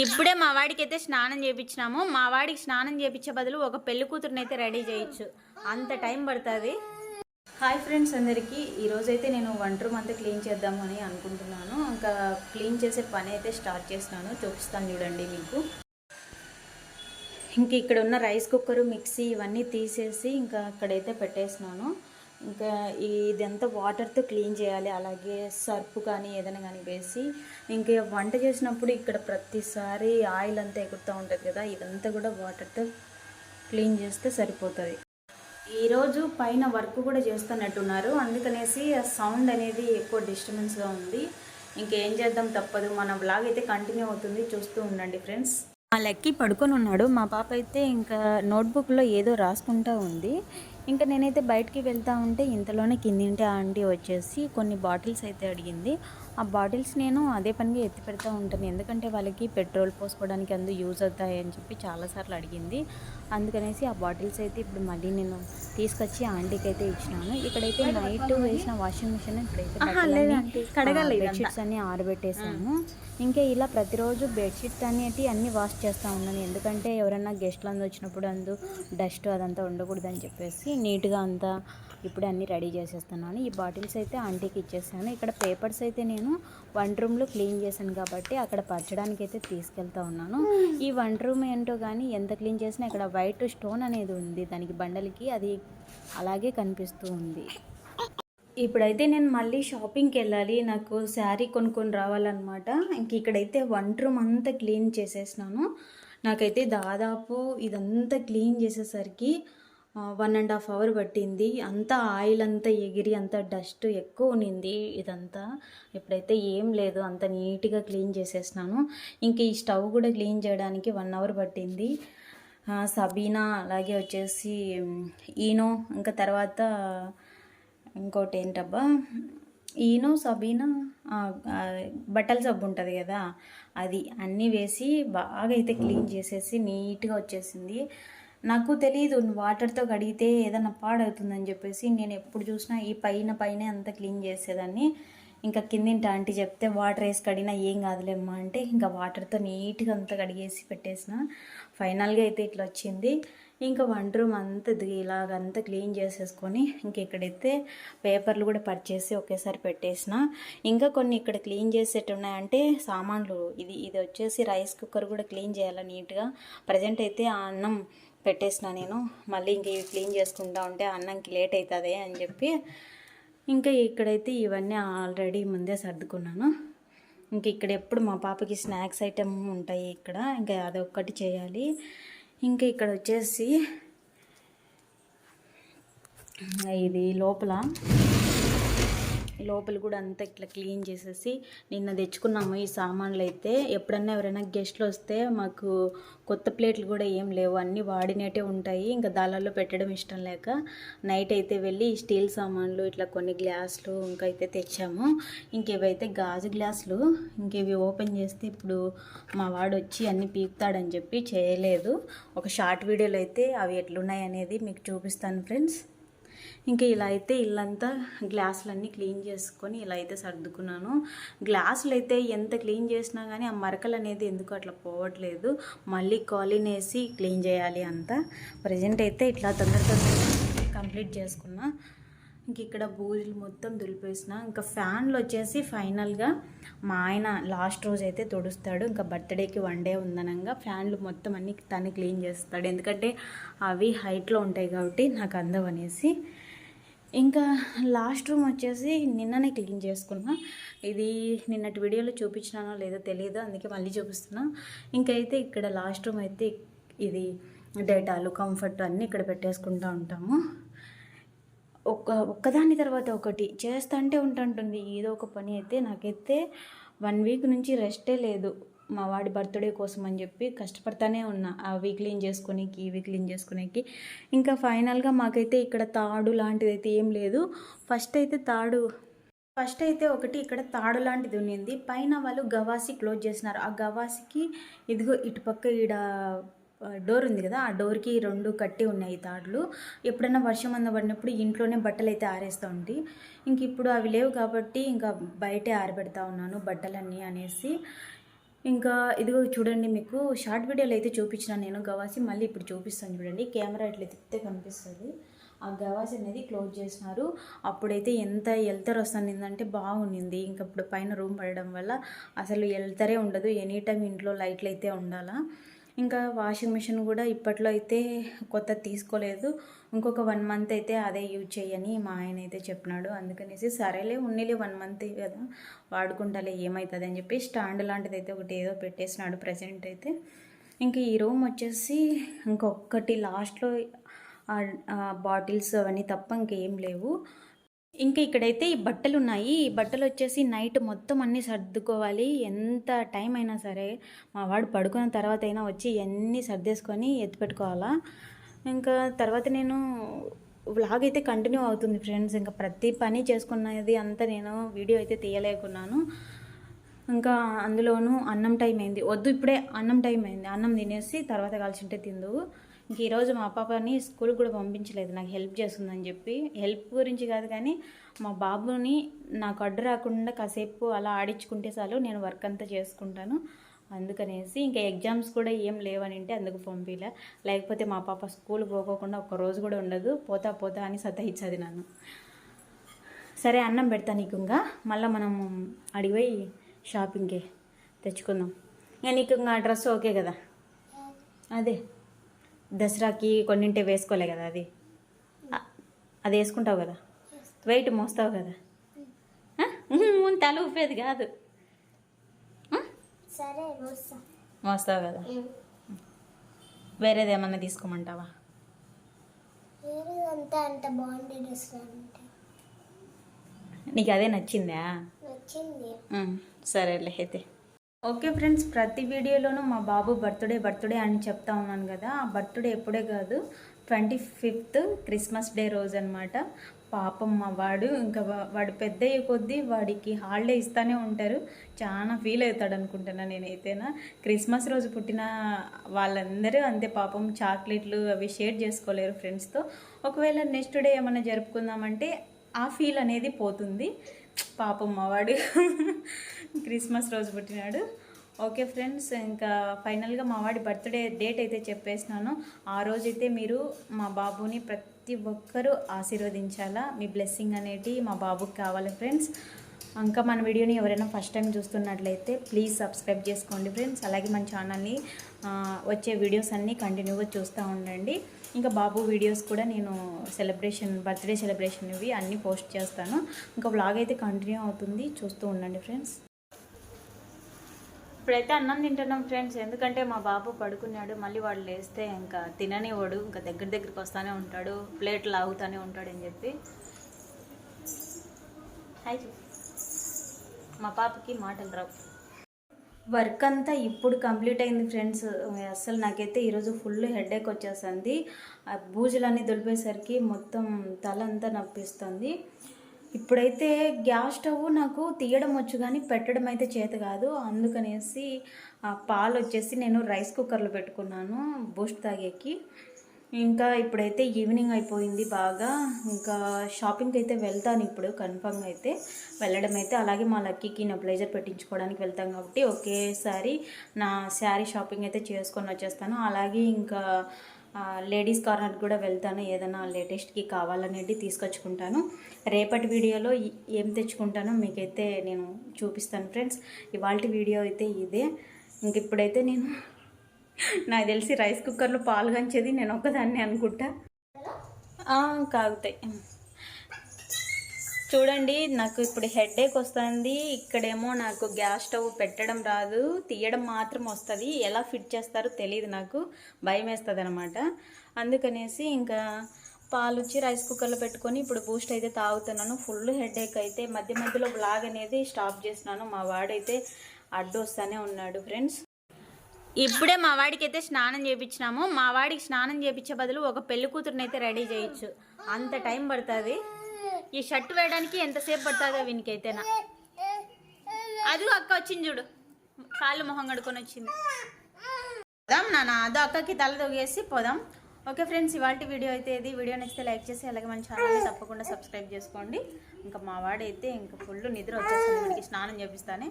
ఇప్పుడే మా వాడికి అయితే స్నానం చేయించినాము మా వాడికి స్నానం చేయించే బదులు ఒక పెళ్ళి కూతురుని అయితే రెడీ చేయొచ్చు. అంత టైం పడుతుంది. హాయ్ ఫ్రెండ్స్ అందరికీ. ఈరోజైతే నేను వంట రూమ్ అంతా క్లీన్ చేద్దామని అనుకుంటున్నాను. ఇంకా క్లీన్ చేసే పని అయితే స్టార్ట్ చేస్తున్నాను చూపిస్తాను చూడండి మీకు. ఇంక ఇక్కడ ఉన్న రైస్ కుక్కర్ మిక్సీ ఇవన్నీ తీసేసి ఇంకా అక్కడైతే పెట్టేసినాను ఇంకా ఇదంతా వాటర్తో క్లీన్ చేయాలి. అలాగే సర్ఫ్ కానీ ఏదైనా కానీ వేసి ఇంకా వంట చేసినప్పుడు ఇక్కడ ప్రతిసారి ఆయిల్ అంతా ఎగురుతూ ఉంటుంది కదా ఇదంతా కూడా వాటర్తో క్లీన్ చేస్తే సరిపోతుంది. ఈరోజు పైన వర్క్ కూడా చేస్తున్నట్టున్నారు. అందుకనేసి ఆ సౌండ్ అనేది ఎక్కువ డిస్టర్బెన్స్గా ఉంది. ఇంకేం చేద్దాం తప్పదు. మన బ్లాగ్ అయితే కంటిన్యూ అవుతుంది. చూస్తూ ఉండండి ఫ్రెండ్స్. మా లెక్కి పడుకొని ఉన్నాడు. మా పాప అయితే ఇంకా నోట్బుక్లో ఏదో రాసుకుంటూ ఉంది. ఇంకా నేనైతే బయటికి వెళ్తా ఉంటే ఇంతలోనే కిందింటి ఆంటీ వచ్చేసి కొన్ని బాటిల్స్ అయితే అడిగింది. ఆ బాటిల్స్ నేను అదే పనిగా ఎత్తి పెడతా ఉంటాను. ఎందుకంటే వాళ్ళకి పెట్రోల్ పోసుకోవడానికి అందు యూజ్ అవుతాయి అని చెప్పి చాలాసార్లు అడిగింది. అందుకనేసి ఆ బాటిల్స్ అయితే ఇప్పుడు మళ్ళీ నేను తీసుకొచ్చి ఆంటీకి అయితే ఇచ్చినాను. ఇక్కడైతే నైట్ వేసిన వాషింగ్ మిషన్ ఇక్కడైతే బెడ్షీట్స్ అన్ని ఆరబెట్టేసాను ఇంకా ఇలా ప్రతిరోజు బెడ్షీట్స్ అనేవి అన్ని వాష్ చేస్తూ ఉన్నాను. ఎందుకంటే ఎవరైనా గెస్ట్లు అందు వచ్చినప్పుడు అందు డస్ట్ అదంతా ఉండకూడదని చెప్పేసి నీట్గా అంతా ఇప్పుడు అన్నీ రెడీ చేసేస్తున్నాను ఈ బాటిల్స్ అయితే ఆంటీకి ఇచ్చేసాను. ఇక్కడ పేపర్స్ అయితే నేను వన్ రూమ్లో క్లీన్ చేశాను కాబట్టి అక్కడ పరచడానికి అయితే తీసుకెళ్తా ఉన్నాను. ఈ వన్ రూమ్ ఏంటో కానీ ఎంత క్లీన్ చేసినా ఇక్కడ వైట్ స్టోన్ అనేది ఉంది. దానికి బండలకి అది అలాగే కనిపిస్తూ ఉంది. ఇప్పుడైతే నేను మళ్ళీ షాపింగ్కి వెళ్ళాలి. నాకు శారీ కొనుక్కొని రావాలన్నమాట. ఇంక ఇక్కడైతే వన్ రూమ్ అంతా క్లీన్ చేసేసినాను. నాకైతే దాదాపు ఇదంతా క్లీన్ చేసేసరికి వన్ అండ్ హాఫ్ అవర్ పట్టింది. అంతా ఆయిల్ అంతా ఎగిరి అంతా డస్ట్ ఎక్కువ ఉన్నింది ఇదంతా. ఇప్పుడైతే ఏం లేదు అంత నీట్గా క్లీన్ చేసేసినాను. ఇంకా ఈ స్టవ్ కూడా క్లీన్ చేయడానికి వన్ అవర్ పట్టింది. సబీనా అలాగే వచ్చేసి ఈనో ఇంకా తర్వాత ఇంకోటి ఏంటబ్బా? ఈనో సబీనా బట్టల సబ్బు ఉంటుంది కదా అది అన్నీ వేసి బాగా అయితే క్లీన్ చేసేసి నీట్గా వచ్చేసింది. నాకు తెలియదు వాటర్తో కడిగితే ఏదైనా పాడవుతుందని చెప్పేసి నేను ఎప్పుడు చూసినా ఈ పైన పైన అంతా క్లీన్ చేసేదాన్ని. ఇంకా కిందింటి ఆంటీ చెప్తే వాటర్ వేసి కడిగినా ఏం కాదులేమ్మా అంటే ఇంకా వాటర్తో నీట్గా అంతా కడిగేసి పెట్టేసిన. ఫైనల్గా అయితే ఇట్లా వచ్చింది. ఇంకా వంట రూమ్ అంతా ఇలాగంతా క్లీన్ చేసేసుకొని ఇంక ఇక్కడైతే పేపర్లు కూడా పర్చేసి ఒకేసారి పెట్టేసిన. ఇంకా కొన్ని ఇక్కడ క్లీన్ చేసేటి ఉన్నాయంటే సామాన్లు. ఇది ఇది వచ్చేసి రైస్ కుక్కర్ కూడా క్లీన్ చేయాలి నీట్గా. ప్రజెంట్ అయితే ఆ అన్నం పెట్టేసిన నేను. మళ్ళీ ఇంక ఇవి క్లీన్ చేసుకుంటా ఉంటే అన్నంకి లేట్ అవుతుంది అని చెప్పి ఇంకా ఇక్కడైతే ఇవన్నీ ఆల్రెడీ ముందే సర్దుకున్నాను. ఇంక ఇక్కడ ఎప్పుడు మా పాపకి స్నాక్స్ ఐటమ్ ఉంటాయి ఇక్కడ. ఇంకా అదొక్కటి చేయాలి. ఇంకా ఇక్కడ వచ్చేసి ఇది లోపల లోపల కూడా అంతా ఇట్లా క్లీన్ చేసేసి నిన్న తెచ్చుకున్నాము ఈ సామాన్లు అయితే ఎప్పుడన్నా ఎవరైనా గెస్ట్లు వస్తే మాకు కొత్త ప్లేట్లు కూడా ఏం లేవు. అన్నీ వాడినట్టే ఉంటాయి. ఇంకా దానిలో పెట్టడం ఇష్టం లేక నైట్ అయితే వెళ్ళి స్టీల్ సామాన్లు ఇట్లా కొన్ని గ్లాసులు ఇంకా అయితే తెచ్చాము. ఇంకేవైతే గాజు గ్లాసులు ఇంకేవి ఓపెన్ చేస్తే ఇప్పుడు మా వాడు వచ్చి అన్నీ పీకుతాడని చెప్పి చేయలేదు. ఒక షార్ట్ వీడియోలో అయితే అవి ఎట్లున్నాయి అనేది మీకు చూపిస్తాను ఫ్రెండ్స్. ఇంకా ఇలా అయితే ఇల్లంతా గ్లాసులన్నీ క్లీన్ చేసుకొని ఇలా అయితే సర్దుకున్నాను. గ్లాసులు అయితే ఎంత క్లీన్ చేసినా కానీ ఆ మరకలు అనేది ఎందుకు అట్లా పోవట్లేదు. మళ్ళీ కాలిన్ వేసి క్లీన్ చేయాలి అంతా. ప్రజెంట్ అయితే ఇట్లా తొందర తొందరగా కంప్లీట్ చేసుకున్నా. ఇంక ఇక్కడ బూజులు మొత్తం దులిపేసిన ఇంకా ఫ్యాన్లు వచ్చేసి ఫైనల్గా మా ఆయన లాస్ట్ రోజు అయితే తుడుస్తాడు. ఇంకా బర్త్డేకి వన్ డే ఉందనంగా ఫ్యాన్లు మొత్తం అన్ని తను క్లీన్ చేస్తాడు. ఎందుకంటే అవి హైట్లో ఉంటాయి కాబట్టి నాకు అందవనేసి. ఇంకా లాస్ట్ రూమ్ వచ్చేసి నిన్ననే క్లీన్ చేసుకున్నా. ఇది నిన్నటి వీడియోలో చూపించినానో లేదో తెలియదు అందుకే మళ్ళీ చూపిస్తున్నా. ఇంకైతే ఇక్కడ లాస్ట్ రూమ్ అయితే ఇది డేటాలు కంఫర్ట్ అన్నీ ఇక్కడ పెట్టేసుకుంటూ ఉంటాము. ఒక్క ఒక్కదాని తర్వాత ఒకటి చేస్తుంటే ఉంటుంటుంది. ఏదో ఒక పని అయితే నాకైతే వన్ వీక్ నుంచి రెస్టే లేదు. మా వాడి బర్త్డే కోసం అని చెప్పి కష్టపడతానే ఉన్నా. ఆ వీక్ క్లీన్ చేసుకునేకి ఈ వీక్ క్లీన్ చేసుకునేకి. ఇంకా ఫైనల్గా మాకైతే ఇక్కడ తాడు లాంటిది అయితే ఏం లేదు. ఫస్ట్ అయితే తాడు ఫస్ట్ అయితే ఒకటి ఇక్కడ తాడు లాంటిది ఉన్నింది. పైన వాళ్ళు గవాసి క్లోజ్ చేసినారు. ఆ గవాసికి ఇదిగో ఇటుపక్క ఈడ డోర్ ఉంది కదా ఆ డోర్కి రెండు కట్టి ఉన్నాయి తాడులు. ఎప్పుడైనా వర్షం అంద పడినప్పుడు ఇంట్లోనే బట్టలు అయితే ఆరేస్తూ ఉంటాయి ఇంక ఇప్పుడు అవి లేవు కాబట్టి ఇంకా బయటే ఆరబెడతా ఉన్నాను బట్టలన్నీ అనేసి. ఇంకా ఇదిగో చూడండి మీకు షార్ట్ వీడియోలు అయితే చూపించిన నేను గవాసి మళ్ళీ ఇప్పుడు చూపిస్తాను చూడండి. కెమెరా ఇట్లా తిప్పితే కనిపిస్తుంది. ఆ గవాసి అనేది క్లోజ్ చేసినారు. అప్పుడైతే ఎంత ఎల్తర్ వస్తుందంటే బాగుండింది. ఇంకా ఇప్పుడు పైన రూమ్ పడడం వల్ల అసలు ఎల్తరే ఉండదు. ఎనీ టైం ఇంట్లో లైట్లు అయితే ఉండాలా. ఇంకా వాషింగ్ మిషన్ కూడా ఇప్పట్లో అయితే కొత్త తీసుకోలేదు. ఇంకొక వన్ మంత్ అయితే అదే యూజ్ చేయని మా ఆయన అయితే చెప్పినాడు. అందుకనేసి సరేలే ఉన్నిలే వన్ మంత్ కదా వాడుకుంటాలే ఏమవుతుంది అని చెప్పి స్టాండ్ లాంటిది అయితే ఒకటి ఏదో పెట్టేసినాడు ప్రజెంట్ అయితే. ఇంక ఈ రూమ్ వచ్చేసి ఇంకొకటి లాస్ట్లో బాటిల్స్ అవన్నీ తప్ప ఇంకేం లేవు. ఇంకా ఇక్కడైతే ఈ బట్టలు ఉన్నాయి ఈ బట్టలు వచ్చేసి నైట్ మొత్తం అన్నీ సర్దుకోవాలి. ఎంత టైం అయినా సరే మా వాడు పడుకున్న తర్వాత అయినా వచ్చి ఇవన్నీ సర్దేసుకొని ఎత్తిపెట్టుకోవాలా ఇంకా తర్వాత నేను వ్లాగ్ అయితే కంటిన్యూ అవుతుంది ఫ్రెండ్స్. ఇంకా ప్రతి పని చేసుకున్నది అంతా నేను వీడియో అయితే తీయలేకున్నాను. ఇంకా అందులోనూ అన్నం టైం అయింది. వద్దు ఇప్పుడే అన్నం టైం అయింది. అన్నం తినేసి తర్వాత కలిసింటే తిందువు ఇంక ఈరోజు మా పాపని స్కూల్కి కూడా పంపించలేదు. నాకు హెల్ప్ చేస్తుందని చెప్పి. హెల్ప్ గురించి కాదు కానీ మా బాబుని నాకు అడ్డు రాకుండా కాసేపు అలా ఆడించుకుంటే చాలు నేను వర్క్ అంతా చేసుకుంటాను. అందుకనేసి ఇంకా ఎగ్జామ్స్ కూడా ఏం లేవని అంటే అందుకు పంపిలే. లేకపోతే మా పాప స్కూల్ పోకోకుండా ఒక రోజు కూడా ఉండదు. పోతా పోతా అని సతాయిచ్చది నన్ను. సరే అన్నం పెడతా నీకు ఇంకా. మళ్ళీ మనం అడిగిపోయి షాపింగ్కి తెచ్చుకుందాం. ఇంకా నీకు ఇంకా డ్రెస్ ఓకే కదా? అదే. దసరాకి కొన్నింటే వేసుకోలే కదా అది. అది వేసుకుంటావు కదా. వెయిట్ మోస్తావు కదా. తల ఊపేది కాదు. మోస్తావు కదా. వేరేది ఏమన్నా తీసుకోమంటావా? నీకు అదే నచ్చిందా? సరేలే అయితే. ఓకే ఫ్రెండ్స్ ప్రతి వీడియోలోనూ మా బాబు బర్త్డే బర్త్డే అని చెప్తా ఉన్నాను కదా. ఆ బర్త్డే ఎప్పుడే కాదు ట్వంటీ ఫిఫ్త్ క్రిస్మస్ డే రోజు అనమాట పాపం మా వాడు ఇంకా వా- వాడు పెద్ద కొద్దీ వాడికి హాలిడే ఇస్తూనే ఉంటారు. చాలా ఫీల్ అవుతాడు అనుకుంటున్నా నేనైతేనా. క్రిస్మస్ రోజు పుట్టిన వాళ్ళందరూ అంతే పాపం చాక్లెట్లు అవి షేర్ చేసుకోలేరు ఫ్రెండ్స్తో. ఒకవేళ నెక్స్ట్ డే ఏమైనా జరుపుకుందామంటే ఆ ఫీల్ అనేది పోతుంది. పాపం మావాడు క్రిస్మస్ రోజు పుట్టినాడు. ఓకే ఫ్రెండ్స్ ఇంకా ఫైనల్గా మా వాడి బర్త్డే డేట్ అయితే చెప్పేసినాను. ఆ రోజైతే మీరు మా బాబుని ప్రతి ఒక్కరూ ఆశీర్వదించాలా? మీ బ్లెస్సింగ్ అనేది మా బాబుకి కావాలి ఫ్రెండ్స్. ఇంకా మన వీడియోని ఎవరైనా ఫస్ట్ టైం చూస్తున్నట్లయితే ప్లీజ్ సబ్స్క్రైబ్ చేసుకోండి ఫ్రెండ్స్. అలాగే మన ఛానల్ని వచ్చే వీడియోస్ అన్నీ కంటిన్యూగా చూస్తూ ఉండండి. ఇంకా బాబు వీడియోస్ కూడా నేను సెలబ్రేషన్ బర్త్డే సెలబ్రేషన్ ఇవి అన్నీ పోస్ట్ చేస్తాను. ఇంకా బ్లాగ్ అయితే కంటిన్యూ అవుతుంది. చూస్తూ ఉండండి ఫ్రెండ్స్. ఇప్పుడైతే అన్నం తింటున్నాం ఫ్రెండ్స్ ఎందుకంటే మా బాబు పడుకున్నాడు మళ్ళీ వాడు లేస్తే ఇంకా తిననివాడు ఇంకా దగ్గర దగ్గరికి వస్తానే ఉంటాడు ప్లేట్ లాగుతానే ఉంటాడు అని చెప్పి. హాయ్ మా పాపకి మాటలు రావు. వర్క్ అంతా ఇప్పుడు కంప్లీట్ అయింది ఫ్రెండ్స్ అసలు నాకైతే ఈరోజు ఫుల్ హెడేక్ వచ్చేసింది. ఆ బూజులన్నీ దులిపేసరికి మొత్తం తల అంతా నొప్పిస్తుంది. ఇప్పుడైతే గ్యాస్ స్టవ్ నాకు తీయడం వచ్చు కానీ పెట్టడం అయితే చేత కాదు. అందుకనేసి ఆ పాలు వచ్చేసి నేను రైస్ కుక్కర్లో పెట్టుకున్నాను బూస్ట్ తాగేకి. ఇంకా ఇప్పుడైతే ఈవినింగ్ అయిపోయింది బాగా. ఇంకా షాపింగ్కి అయితే వెళ్తాను ఇప్పుడు కన్ఫర్మ్గా అయితే. వెళ్ళడం అయితే అలాగే మా లక్కీకి నా బ్లేజర్ పెట్టించుకోవడానికి వెళ్తాం కాబట్టి ఒకేసారి నా శారీ షాపింగ్ అయితే చేసుకొని వచ్చేస్తాను. అలాగే ఇంకా లేడీస్ కార్నర్ కూడా వెళ్తాను ఏదైనా లేటెస్ట్కి కావాలనేది తీసుకొచ్చుకుంటాను. రేపటి వీడియోలో ఏం తెచ్చుకుంటానో మీకైతే నేను చూపిస్తాను ఫ్రెండ్స్. ఇవాళ వీడియో అయితే ఇదే. ఇంక ఇప్పుడైతే నేను నాకు తెలిసి రైస్ కుక్కర్లో పాలు కంచేది నేను ఒక్కదాన్ని అనుకుంటా. కాగుతాయి. చూడండి నాకు ఇప్పుడు హెడేక్ వస్తుంది. ఇక్కడేమో నాకు గ్యాస్ స్టవ్ పెట్టడం రాదు. తీయడం మాత్రం వస్తుంది. ఎలా ఫిట్ చేస్తారో తెలియదు నాకు. భయం వేస్తుంది అనమాట అందుకనేసి ఇంకా పాలు వచ్చి రైస్ కుక్కర్లో పెట్టుకొని ఇప్పుడు బూస్ట్ అయితే తాగుతున్నాను. ఫుల్ హెడేక్ అయితే మధ్య మధ్యలో బ్లాగ్ అనేది స్టాప్ చేసినాను మా వాడైతే అడ్డు వస్తానే ఉన్నాడు ఫ్రెండ్స్ ఇప్పుడే మా వాడికి అయితే స్నానం చేయించినాము మా వాడికి స్నానం చేయించే బదులు ఒక పెళ్ళి కూతురుని అయితే రెడీ చేయొచ్చు. అంత టైం పడుతుంది. ఈ షర్ట్ వేయడానికి ఎంతసేపు పడుతుందో వీనికైతేనా అది అక్క వచ్చింది చూడు. కాళ్ళు మొహం కడుకొని వచ్చింది. పోదాం నాన్న అదో అక్కకి తల తొగేసి పోదాం. ఓకే ఫ్రెండ్స్ ఇవాళ వీడియో అయితే ఇది. వీడియో నచ్చితే లైక్ చేసి అలాగే మన ఛానల్ని తప్పకుండా సబ్స్క్రైబ్ చేసుకోండి. ఇంకా మా వాడైతే ఇంకా ఫుల్ నిద్ర వచ్చేస్తుంది. వీడికి స్నానం చేపిస్తానే.